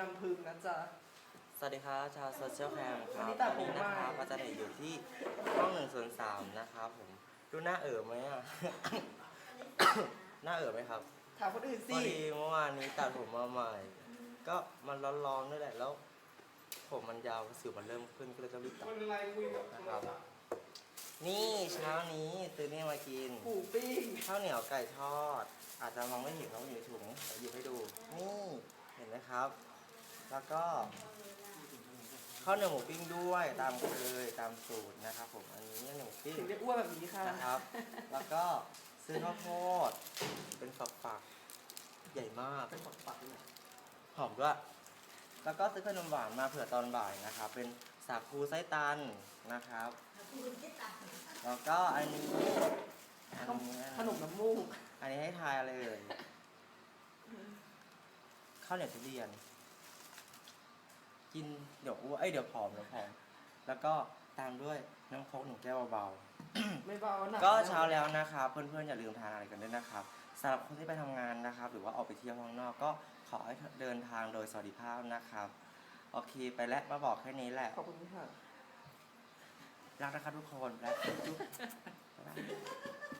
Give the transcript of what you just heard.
น้ำพึ่งนะจ๊ะ สวัสดีครับชาวโซเชียลแคมควัรันบนี้ตัดผมนะครัใหม่บอาจารย์เอกอยู่ที่ห้องหนึ่งส่วนสามนะครับผมดูหน้าเอ๋อไหมอะ หน้าเอ๋อไหมครับถามคนอื่นพสิ อดีเมื่อวานนี้ตัดผมมาใหม่ ก็มันร้อนๆด้วยแหละแล้ว ผมมันยาวสิวมันเริ่มขึ้นก็เลยต้องรีบตัดมันอะไรคุยกับนะครับนี่เช้านี้ซื้อนี่มากิน หมูปิ้งข้าวเหนียวไก่ทอด อาจจะมองไม่เห็นเพราะมันอยู่ในถุงแต่หยิบให้ดู นี่เห็นไหมครับ แล้วก็ข้าวเหนียวหมูปิ้งด้วยตามเคยตามสูตรนะครับผมอันนี้หมูปิ้งถึงได้อ้วนแบบนี้ค่ะนะครับ แล้วก็ซื้อข้าวโพดเป็นฝักฝักๆใหญ่มากเป็นฝักฝักๆเลยหอมด้วย แล้วก็ซื้อขนมหวานมาเผื่อตอนบ่ายนะครับ เป็นสาคูไส้ตันนะครับ แล้วก็อันนี้อันนี้ขนมน้ำมูกอันนี้ให้ทายอะไรเอ่ยข้าวเหนียวทุเรียน กินเดี๋ยวอ้วนเอ้ยเดี๋ยวผอมเดี๋ยวผอม แล้วก็ตามด้วยน้ำโค้กหนึ่งแก้วเบาไม่เบาหนักๆก็เช้าแล้วนะครับเพื่อนๆอย่าลืมทานอะไรกันด้วยนะครับสำหรับคนที่ไปทำงานนะครับ หรือว่าออกไปเที่ยวข้างนอกก็ขอให้เดินทางโดยสวัสดิภาพนะครับโอเคไปแล้วมาบอกแค่นี้แหละขอบคุณค่ะ รักนะครับทุกคนและจุ๊บบ๊ายบาย